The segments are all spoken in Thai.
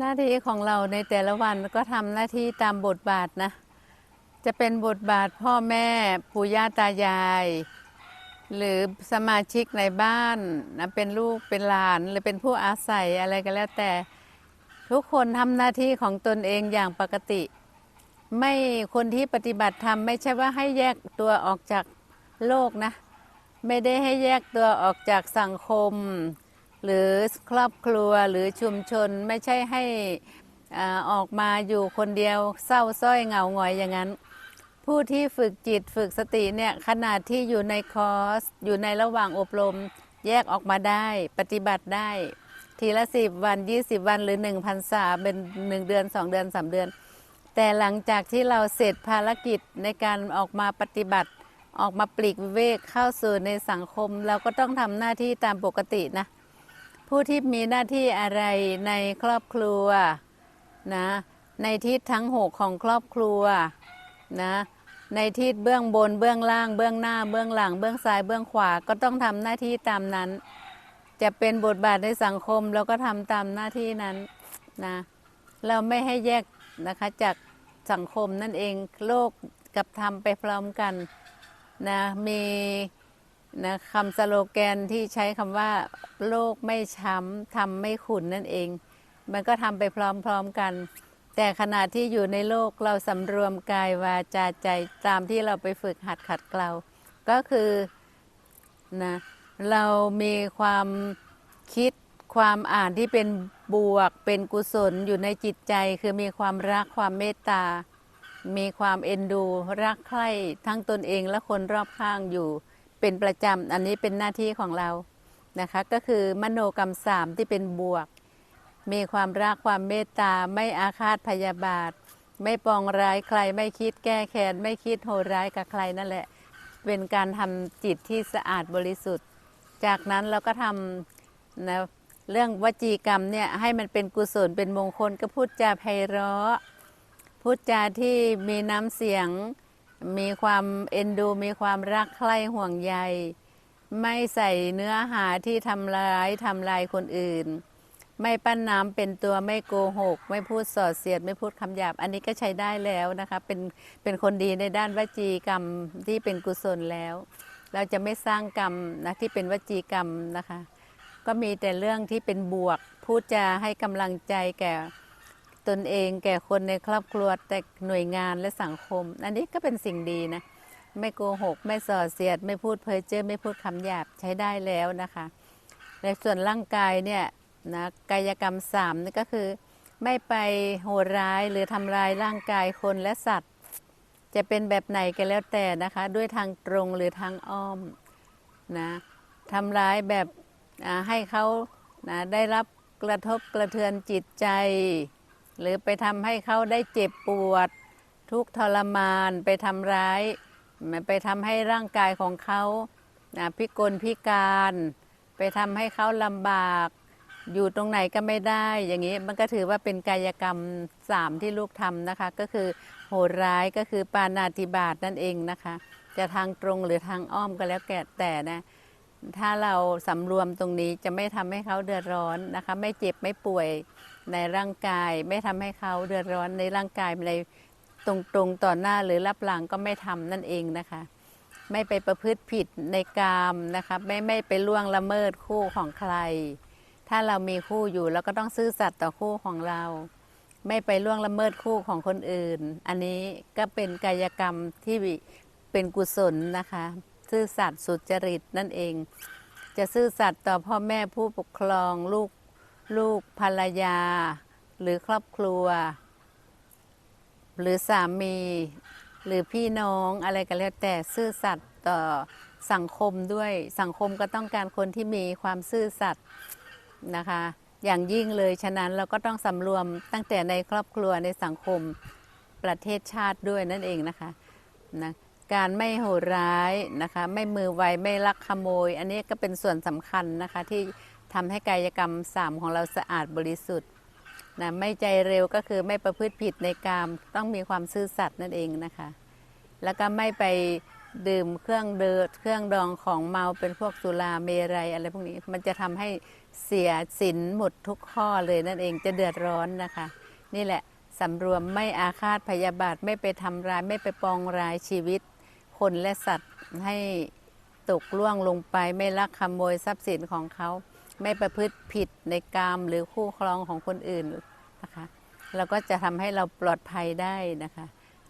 หน้าที่ของเราในแต่ละวันก็ทำหน้าที่ตามบทบาทนะ จะเป็นบทบาทพ่อแม่ปู่ย่าตายาย หรือสมาชิกในบ้านนะเป็นลูกเป็นหลานหรือเป็นผู้อาศัยอะไรก็แล้วแต่ ทุกคนทำหน้าที่ของตนเองอย่างปกติ ไม่คนที่ปฏิบัติธรรมไม่ใช่ว่าให้แยกตัวออกจากโลกนะ ไม่ได้ให้แยกตัวออกจากสังคม หรือครอบครัวหรือชุมชนไม่ใช่ให้ออกมาอยู่คนเดียวเศร้าส้อยเหงาหงอยอย่างนั้น ผู้ที่ฝึกจิตฝึกสติเนี่ยขนาดที่อยู่ในคอร์สอยู่ในระหว่างอบรม แยกออกมาได้ปฏิบัติได้ ทีละสิบวันยี่สิบวันหรือหนึ่งพันษาเป็นหนึ่งเดือนสองเดือนสามเดือน แต่หลังจากที่เราเสร็จภารกิจในการออกมาปฏิบัติออกมาปลีกเวกเข้าสู่ในสังคม เราก็ต้องทำหน้าที่ตามปกตินะ ผู้ที่มีหน้าที่อะไรในครอบครัวนะในทิศทั้งหกของครอบครัวนะในทิศเบื้องบนเบื้องล่าง เบื้องหน้า เบื้องหลัง เบื้องซ้ายเบื้องขวาก็ต้องทำหน้าที่ตามนั้น จะเป็นบทบาทในสังคมเราก็ทำตามหน้าที่นั้นนะเราไม่ให้แยกนะคะจากสังคมนั่นเองโลกกับธรรมไปพร้อมกันนะมี นะคำสโลแกนที่ใช้คำว่า โลกไม่ช้ำทำไม่ขุนนั่นเอง มันก็ทำไปพร้อมๆกัน แต่ขณะที่อยู่ในโลกเราสำรวมกายวาจาใจตามที่เราไปฝึกหัดขัดเกลา ก็คือนะเรามีความคิดความอ่านที่เป็นบวกเป็นกุศลอยู่ในจิตใจ คือมีความรักความเมตตา มีความเอ็นดู รักใคร่ทั้งตนเองและคนรอบข้างอยู่ เป็นประจำอันนี้เป็นหน้าที่ของเรานะคะก็คือมโนกรรมสามที่เป็นบวก มีความรักความเมตตาไม่อาฆาตพยาบาท ไม่ปองร้ายใครไม่คิดแก้แค้นไม่คิดโหดร้ายกับใครนั่นแหละ เป็นการทำจิตที่สะอาดบริสุทธิ์ จากนั้นเราก็ทำนะเรื่องวจีกรรมเนี่ยให้มันเป็นกุศลเป็นมงคลก็พูดจาไพเราะพูดจาที่มีน้ำเสียง มีความเอ็นดู มีความรักใคร่ห่วงใย ไม่ใส่เนื้อหาที่ทำร้ายทำลายคนอื่น ไม่ปั้นน้ำเป็นตัวไม่โกหก ไม่พูดส่อเสียด ไม่พูดคำหยาบ อันนี้ก็ใช้ได้แล้วนะคะเป็นเป็นคนดีในด้านวจีกรรมที่เป็นกุศลแล้ว เราจะไม่สร้างกรรมนะที่เป็นวจีกรรมนะคะ ก็มีแต่เรื่องที่เป็นบวก พูดจาให้กำลังใจแก่ ตนเองแก่คนในครอบครัวแต่หน่วยงานและสังคม อันนี้ก็เป็นสิ่งดีนะ ไม่โกหก ไม่ส่อเสียด ไม่พูดเพ้อเจ้อไม่พูดคำหยาบใช้ได้แล้วนะคะ ในส่วนร่างกายเนี่ยนะกายกรรมสามนี่ก็คือ ไม่ไปโหดร้ายหรือทำลายร่างกายคนและสัตว์ จะเป็นแบบไหนก็แล้วแต่นะคะ ด้วยทางตรงหรือทางอ้อมนะทำร้ายแบบให้เขานะได้รับกระทบกระเทือนจิตใจ หรือไปทำให้เขาได้เจ็บปวด ทุกทรมานไปทำร้าย ไปทำให้ร่างกายของเขาพิกลพิการ ไปทำให้เขาลำบาก อยู่ตรงไหนก็ไม่ได้ อย่างนี้มันก็ถือว่าเป็นกายกรรมสามที่ลูกทำนะคะ ก็คือโหดร้ายก็คือปานาติบาตนั่นเองนะคะ จะทางตรงหรือทางอ้อมก็แล้วแก่แต่นะ ถ้าเราสำรวมตรงนี้จะไม่ทำให้เขาเดือดร้อนนะคะ ไม่เจ็บไม่ป่วยในร่างกาย ไม่ทำให้เขาเดือดร้อนในร่างกายในตรงๆต่อหน้าหรือรับหลังก็ไม่ทำนั่นเองนะคะ ไม่ไปประพฤติผิดในกามนะคะไม่ไม่ไปล่วงละเมิดคู่ของใคร ถ้าเรามีคู่อยู่เราก็ต้องซื่อสัตย์ต่อคู่ของเรา ไม่ไปล่วงละเมิดคู่ของคนอื่น อันนี้ก็เป็นกายกรรมที่เป็นกุศลนะคะ ซื่อสัตย์สุจริตนั่นเอง จะซื่อสัตย์ต่อพ่อแม่ผู้ปกครองลูกลูกภรรยา หรือครอบครัว หรือสามี หรือพี่น้องอะไรก็แล้วแต่ซื่อสัตย์ต่อสังคมด้วยสังคมก็ต้องการคนที่มีความซื่อสัตย์นะคะ อย่างยิ่งเลยฉะนั้นเราก็ต้องสำรวมตั้งแต่ในครอบครัวในสังคมประเทศชาติด้วยนั่นเองนะคะนะ การไม่โหดร้ายนะคะ ไม่มือไวไม่ลักขโมย อันนี้ก็เป็นส่วนสำคัญนะคะที่ทำให้กายกรรมสามของเราสะอาดบริสุทธิ์นะไม่ใจเร็วก็คือไม่ประพฤติผิดในกามต้องมีความซื่อสัตย์นั่นเองนะคะ แล้วก็ไม่ไปดื่มเครื่องเดิดเครื่องดองของเมาเป็นพวกสุราเมรัยอะไรพวกนี้มันจะทำให้เสียสินหมดทุกข้อเลยนั่นเองจะเดือดร้อนนะคะ นี่แหละสำรวมไม่อาฆาตพยาบาทไม่ไปทำร้ายไม่ไปปองร้ายชีวิต คนและสัตว์ให้ตกล่วงลงไปไม่ลักขโมยทรัพย์สินของเขา ไม่ประพฤติผิดในกามหรือคู่ครองของคนอื่นนะคะเราก็จะทำให้เราปลอดภัยได้นะคะ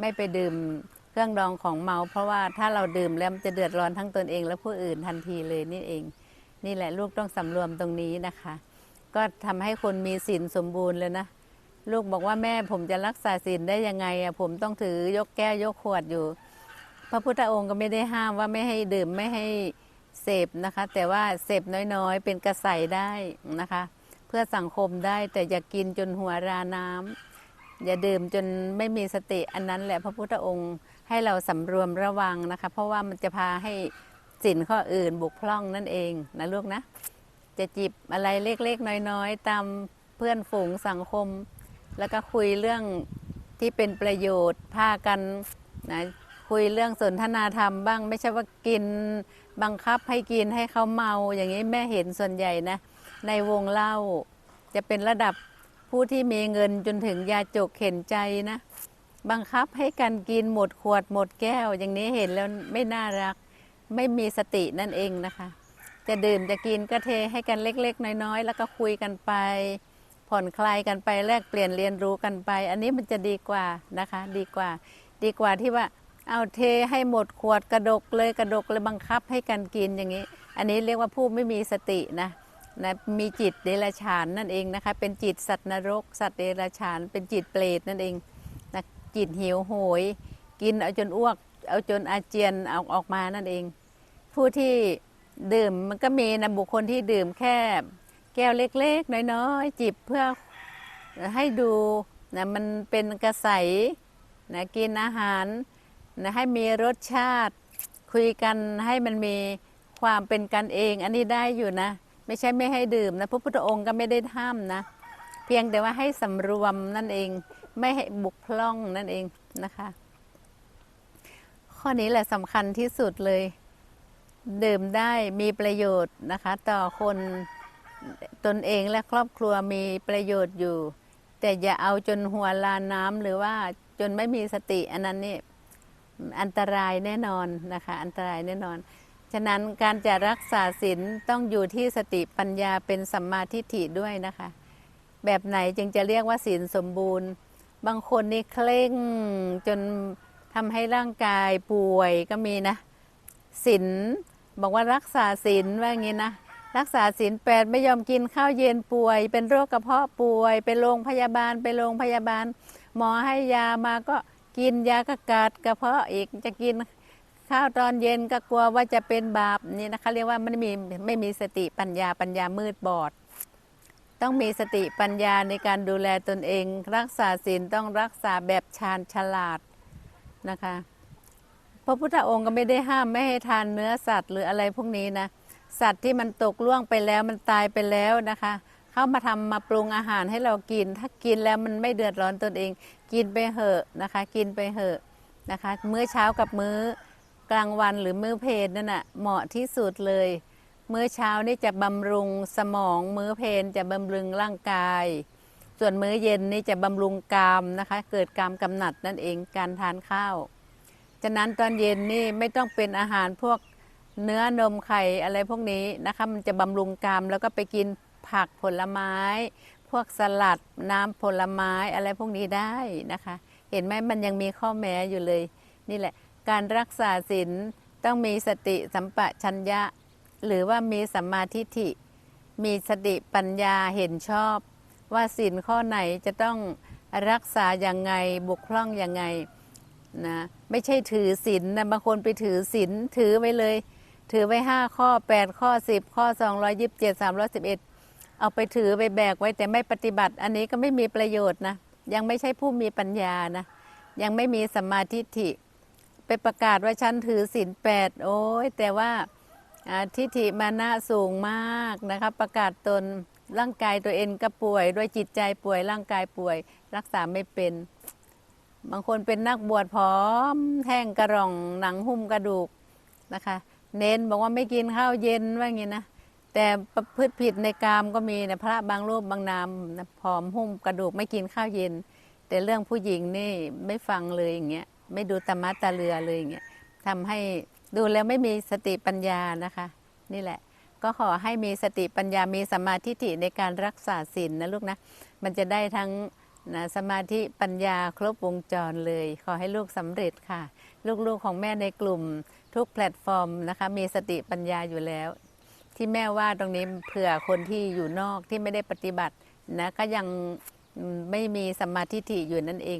ไม่ไปดื่มเครื่องดองของเมา เพราะว่าถ้าเราดื่มแล้วมันจะเดือดร้อนทั้งตนเองและผู้อื่นทันทีเลยนี่เอง นี่แหละลูกต้องสำรวมตรงนี้นะคะ ก็ทำให้คนมีศีลสมบูรณ์เลยนะลูกบอกว่าแม่ผมจะรักษาศีลได้ยังไงอะผมต้องถือยกแก้วยกขวดอยู่ พระพุทธองค์ก็ไม่ได้ห้ามว่าไม่ให้ดื่มไม่ให้เสพนะคะ แต่ว่าเสพน้อยๆ เป็นกระใสได้นะคะ เพื่อสังคมได้แต่อย่ากินจนหัวราน้ำอย่าดื่มจนไม่มีสติอันนั้นแหละพระพุทธองค์ให้เราสำรวมระวังนะคะ เพราะว่ามันจะพาให้สินข้ออื่นบุกพร่องนั่นเองนะลูกนะ จะจิบอะไรเล็กๆ น้อยๆ ตามเพื่อนฝูงสังคม แล้วก็คุยเรื่องที่เป็นประโยชน์พากันนะ คุยเรื่องสนทนาธรรมบ้าง ไม่ใช่ว่ากินบังคับให้กินให้เขาเมาอย่างนี้แม่เห็นส่วนใหญ่นะ ในวงเล่าจะเป็นระดับผู้ที่มีเงินจนถึงยาจกเข็นใจนะ บังคับให้กันกินหมดขวดหมดแก้ว อย่างนี้เห็นแล้วไม่น่ารัก ไม่มีสตินั่นเองนะคะ จะดื่มจะกินก็เทให้กันเล็ก ๆ น้อยๆ แล้วก็คุยกันไป ผ่อนคลายกันไปแลกเปลี่ยนเรียนรู้กันไป อันนี้มันจะดีกว่านะคะ ดีกว่า ดีกว่าที่ว่า เอาเทให้หมดขวดกระดกเลยกระดกเลยบังคับให้กันกินอย่างนี้ อันนี้เรียกว่าผู้ไม่มีสตินะนะมีจิตเดรัจฉานนั่นเองนะคะ เป็นจิตสัตว์นรก สัตว์เดรัจฉาน เป็นจิตเปรตนั่นเองนะจิตหิวโหย กินเอาจนอ้วก เอาจนอาเจียนเอาออกมานั่นเอง ผู้ที่ดื่มมันก็มีนะบุคคลที่ดื่มแค่แก้วเล็กๆน้อยๆจิบเพื่อให้ดูนะมันเป็นกระใสนะกินอาหาร นะให้มีรสชาติ คุยกันให้มันมีความเป็นกันเอง อันนี้ได้อยู่นะ ไม่ใช่ไม่ให้ดื่มนะพระพุทธองค์ก็ไม่ได้ห้ามนะ เพียงแต่ว่าให้สำรวมนั่นเอง ไม่ให้บุกพล่องนั่นเองนะคะ ข้อนี้แหละสำคัญที่สุดเลย ดื่มได้มีประโยชน์นะคะ ต่อคนตนเองและครอบครัวมีประโยชน์อยู่ แต่อย่าเอาจนหัวลานน้ำหรือว่าจนไม่มีสติอันนั้นนี่ อันตรายแน่นอนนะคะ อันตรายแน่นอน ฉะนั้นการจะรักษาศีลต้องอยู่ที่สติปัญญาเป็นสัมมาทิฏฐิด้วยนะคะ แบบไหนจึงจะเรียกว่าศีลสมบูรณ์ บางคนนี่เคร่งจนทำให้ร่างกายป่วยก็มีนะศีลบอกว่ารักษาศีลว่าอย่างนี้นะรักษาศีลแปดไม่ยอมกินข้าวเย็นป่วย เป็นโรคกระเพาะป่วยไปโรงพยาบาลไปโรงพยาบาล หมอให้ยามาก็ กินยากระกาดกระเพาะอีกจะกินข้าวตอนเย็นก็กลัวว่าจะเป็นบาปนี่นะคะเรียกว่าไม่มีไม่มีสติปัญญาปัญญามืดบอด ต้องมีสติปัญญาในการดูแลตนเอง รักษาศีลต้องรักษาแบบชาญฉลาดนะคะพระพุทธองค์ก็ไม่ได้ห้ามไม่ให้ทานเนื้อสัตว์หรืออะไรพวกนี้นะสัตว์ที่มันตกล่วงไปแล้วมันตายไปแล้วนะคะ เขามาทำมาปรุงอาหารให้เรากิน ถ้ากินแล้วมันไม่เดือดร้อนตนเอง กินไปเหอะนะคะ กินไปเหอะนะคะ มื้อเช้ากับมื้อกลางวันหรือมื้อเพลนนั่นน่ะเหมาะที่สุดเลย มื้อเช้านี่จะบำรุงสมอง มื้อเพลนจะบำรุงร่างกาย ส่วนมื้อเย็นนี่จะบำรุงกามนะคะ เกิดกามกำหนัดนั่นเองการทานข้าวฉะนั้นตอนเย็นนี่ไม่ต้องเป็นอาหารพวกเนื้อนมไข่อะไรพวกนี้นะคะ มันจะบำรุงกามแล้วก็ไปกิน ผักผลไม้ พวกสลัดน้ำผลไม้อะไรพวกนี้ได้นะคะ เห็นไหมมันยังมีข้อแม้อยู่เลย นี่แหละ การรักษาศีลต้องมีสติสัมปชัญญะ หรือว่ามีสัมมาทิฏฐิ มีสติปัญญาเห็นชอบ ว่าศีลข้อไหนจะต้องรักษาอย่างไงบกพร่องอย่างไงนะไม่ใช่ถือศีลนะบางคนไปถือศีลถือไว้เลย ถือไว้ห้าข้อแปดข้อสิบข้อสองร้อยิบเจ็ดสามร้อสิบเอ็ด เอาไปถือไปแบกไว้แต่ไม่ปฏิบัติ อันนี้ก็ไม่มีประโยชน์นะ ยังไม่ใช่ผู้มีปัญญานะ ยังไม่มีสัมมาทิฏฐิ ไปประกาศว่าฉันถือศีลแปดโอ้ยแต่ว่าทิฏฐิมานะสูงมากนะคะประกาศตนร่างกายตัวเองก็ป่วยด้วยจิตใจป่วยร่างกายป่วย รักษาไม่เป็น บางคนเป็นนักบวชผอมแท่งกระรองหนังหุ้มกระดูกนะคะ เน้นบอกว่าไม่กินข้าวเย็นว่างี้นะ แต่ประพฤติผิดในกามก็มีนะพระบางรูปบางนามนะผอมหุ้มกระดูกไม่กินข้าวเย็น แต่เรื่องผู้หญิงนี่ไม่ฟังเลยอย่างเงี้ยไม่ดูตรรมะตาเรือเลยอย่างเงี้ยทำให้ดูแล้วไม่มีสติปัญญานะคะ นี่แหละ ก็ขอให้มีสติปัญญามีสมาธิในการรักษาศีลนะลูกนะ มันจะได้ทั้งนะสมาธิปัญญาครบวงจรเลย ขอให้ลูกสำเร็จค่ะ ลูกๆของแม่ในกลุ่มทุกแพลตฟอร์มนะคะ มีสติปัญญาอยู่แล้ว ที่แม่ว่าตรงนี้เผื่อคนที่อยู่นอกที่ไม่ได้ปฏิบัตินะก็ยังไม่มีสมาธิอยู่นั่นเอง